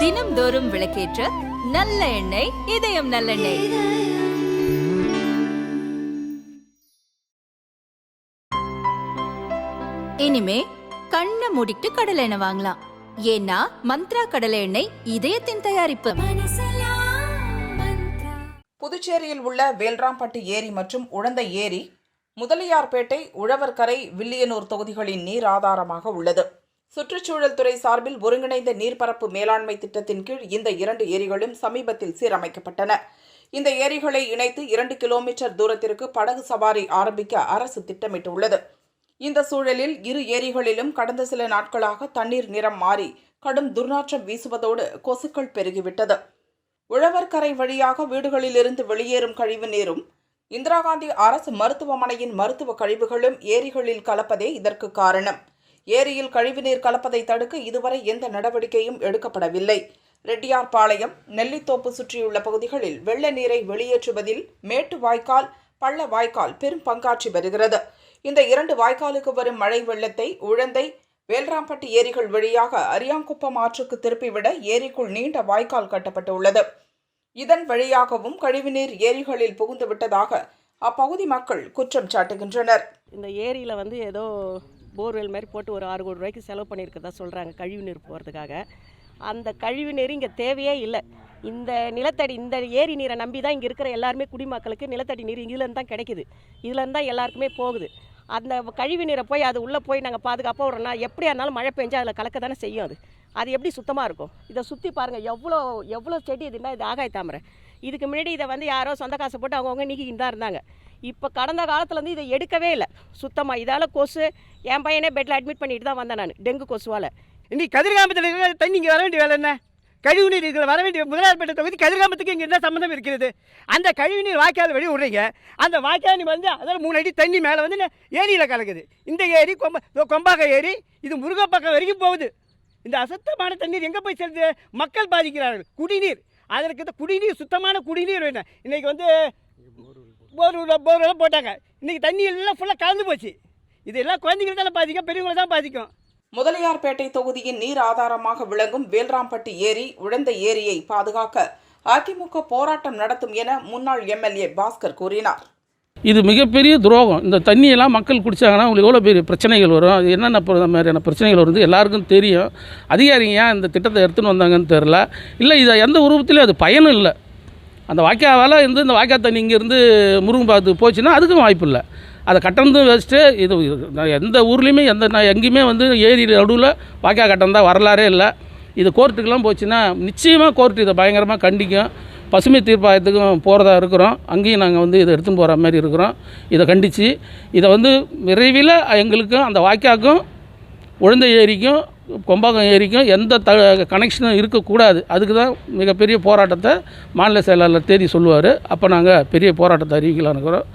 தினம்தோறும் விளக்கேற்ற நல்ல எண்ணெய் இதயம் நல்லெண்ணெய். இனிமே கண்ணை மூடிட்டு கடலை எண்ணெய் வாங்கலாம். ஏன்னா மந்த்ரா கடலை எண்ணெய் இதயத்தின் தயாரிப்பு. புதுச்சேரியில் உள்ள வேல்ராம்பட்டு ஏரி மற்றும் உழந்த ஏரி முதலியார்பேட்டை உழவர்கரை வில்லியனூர் தொகுதிகளின் நீர் ஆதாரமாக உள்ளது. சுற்றுச்சூழல் துறை சார்பில் ஒருங்கிணைந்த நீர்பரப்பு மேலாண்மை திட்டத்தின் கீழ் இந்த இரண்டு ஏரிகளும் சமீபத்தில் சீரமைக்கப்பட்டன. இந்த ஏரிகளை இணைத்து இரண்டு கிலோமீட்டர் தூரத்திற்கு படகு சவாரி ஆரம்பிக்க அரசு திட்டமிட்டுள்ளது. இந்த சூழலில் இரு ஏரிகளிலும் கடந்த சில நாட்களாக தண்ணீர் நிறம் மாறி கடும் துர்நாற்றம் வீசுவதோடு கொசுக்கள் பெருகிவிட்டது. உழவர்கரை வழியாக வீடுகளிலிருந்து வெளியேறும் கழிவு நீரும் இந்திரா காந்தி அரசு மருத்துவமனையின் மருத்துவ கழிவுகளும் ஏரிகளில் கலப்பதே இதற்கு காரணம். ஏரியில் கழிவுநீர் கலப்பதை தடுக்க இதுவரை எந்த நடவடிக்கையும் எடுக்கப்படவில்லை. ரெட்டியார்பாளையம் நெல்லித்தோப்பு சுற்றியுள்ள பகுதிகளில் வெள்ள நீரை வெளியேற்றுவதில் மேட்டு வாய்க்கால் பள்ள வாய்க்கால் பெரும் பங்காற்றி வருகிறது. இந்த இரண்டு வாய்க்காலுக்கு வரும் மழை வெள்ளத்தை உழந்தை வேல்ராம்பட்டி ஏரிகள் வழியாக அரியாங்குப்பம் ஆற்றுக்கு திருப்பிவிட ஏரிக்குள் நீண்ட வாய்க்கால் கட்டப்பட்டுள்ளது. இதன் வழியாகவும் கழிவுநீர் ஏரிகளில் புகுந்து விட்டதாக அப்பகுதி மக்கள் குற்றம் சாட்டுகின்றனர். இந்த ஏரியில் வந்து ஏதோ போர்வெல் மாதிரி போட்டு ஒரு ஆறு கோடி ரூபாய்க்கு செலவு பண்ணியிருக்கதா சொல்கிறாங்க கழிவு நீர் போகிறதுக்காக அந்த கழிவு நீர் இங்கே தேவையே இல்லை. இந்த நிலத்தடி இந்த ஏரி நீரை நம்பி தான் இங்கே இருக்கிற எல்லாருமே குடிமக்களுக்கு நிலத்தடி நீர் இதுலேருந்து தான் கிடைக்குது. இதுலேருந்து தான் எல்லாருக்குமே போகுது. அந்த கழிவு நீரை போய் அது உள்ளே போய் நாங்கள் பாதுகாப்பாக விடுறோம்னா எப்படியா இருந்தாலும் மழை பெஞ்சால் அதில் கலக்க தானே செய்யும் அது. அது எப்படி சுத்தமாக இருக்கும்? இதை சுற்றி பாருங்கள் எவ்வளோ எவ்வளோ செடி இதுன்னா இது ஆகாய தாமரை. இதுக்கு முன்னாடி இதை வந்து யாரோ சொந்த காசை போட்டு அவங்கவுங்க நீக்கிக்கிட்டு தான் இருந்தாங்க. இப்போ கடந்த காலத்தில் வந்து இதை எடுக்கவே இல்லை. சுத்தமாக இதால் கொசு என் பையனே பெட்டில் அட்மிட் பண்ணிட்டு தான் வந்தேன் நான் டெங்கு கொசுவால். இன்னைக்கு கதிர்காமத்தில் இருக்கிற தண்ணி இங்கே வர வேண்டிய வேலை என்ன? கழிவுநீர் இருக்கிற வர வேண்டிய முதலாளிப்பேட்டை தொகுதி கதிர்காமத்துக்கு இங்கே என்ன சம்மந்தம் இருக்கிறது அந்த கழிவுநீர் வாய்க்கால் வழி விடுறீங்க. அந்த வாய்க்கால் நீ வந்து அதில் மூணு அடி தண்ணி மேலே வந்து ஏரியில் கலக்குது. இந்த ஏரி கொம்ப கொம்பாக ஏரி இது முருகப்பக்கம் வரைக்கும் போகுது. இந்த அசுத்தமான தண்ணீர் எங்கே போய் செல்லுது? மக்கள் பாதிக்கிறார்கள். குடிநீர். அதற்கு இந்த குடிநீர் சுத்தமான குடிநீர் வேணும். இன்றைக்கி வந்து போர் போர்வெல்லாம் போட்டாங்க. இன்றைக்கி தண்ணி எல்லாம் ஃபுல்லாக கலந்து போச்சு. இதெல்லாம் குழந்தைங்களை தானே பாதிக்கும் பெரியவங்களை தான் பாதிக்கும். முதலியார்பேட்டை தொகுதியின் நீர் ஆதாரமாக விளங்கும் வேல்ராம்பட்டு ஏரி உழந்த ஏரியை பாதுகாக்க அதிமுக போராட்டம் நடத்தும் என முன்னாள் எம்எல்ஏ பாஸ்கர் கூறினார். இது மிகப்பெரிய துரோகம். இந்த தண்ணியெல்லாம் மக்கள் குடித்தாங்கன்னா உங்களுக்கு எவ்வளோ பெரிய பிரச்சனைகள் வரும்? அது என்னென்ன பிர- மாதிரியான பிரச்சனைகள் வருது? எல்லாருக்கும் தெரியும். அதிகாரிங்க ஏன் இந்த திட்டத்தை எடுத்துன்னு வந்தாங்கன்னு தெரில இல்லை இதை எந்த உருவத்திலையும் அது பயனும் இல்லை. அந்த வாய்க்காவால் இருந்து இந்த வாய்க்கால் தண்ணி இங்கேருந்து முருங்கம்பாத்து போச்சுன்னா அதுக்கும் வாய்ப்பு இல்லை அதை கட்டணத்தும் வச்சுட்டு இது நான் எந்த ஊர்லேயுமே எந்த நான் எங்கேயுமே வந்து ஏரி நடுவில் வாய்க்கால் கட்டணம் தான் வரலாறே இல்லை. இது கோர்ட்டுக்கெல்லாம் போச்சுன்னா நிச்சயமாக கோர்ட்டு இதை பயங்கரமாக கண்டிக்கும். பசுமை தீர்ப்பாயத்துக்கும் போகிறதா இருக்கிறோம். அங்கேயும் நாங்கள் வந்து இதை எடுத்துன்னு போகிற மாதிரி இருக்கிறோம். இதை கண்டித்து இதை வந்து விரைவில் எங்களுக்கும் அந்த வாய்க்காக்கும் உழந்த ஏரிக்கும் கொம்பாக்கம் ஏரிக்கும் எந்த த கனெக்ஷனும் இருக்கக்கூடாது. அதுக்கு தான் மிகப்பெரிய போராட்டத்தை மாநில செயலாளர் தேதி சொல்லுவார். அப்போ நாங்கள் பெரிய போராட்டத்தை அறிவிக்கலான்னு இருக்கிறோம்.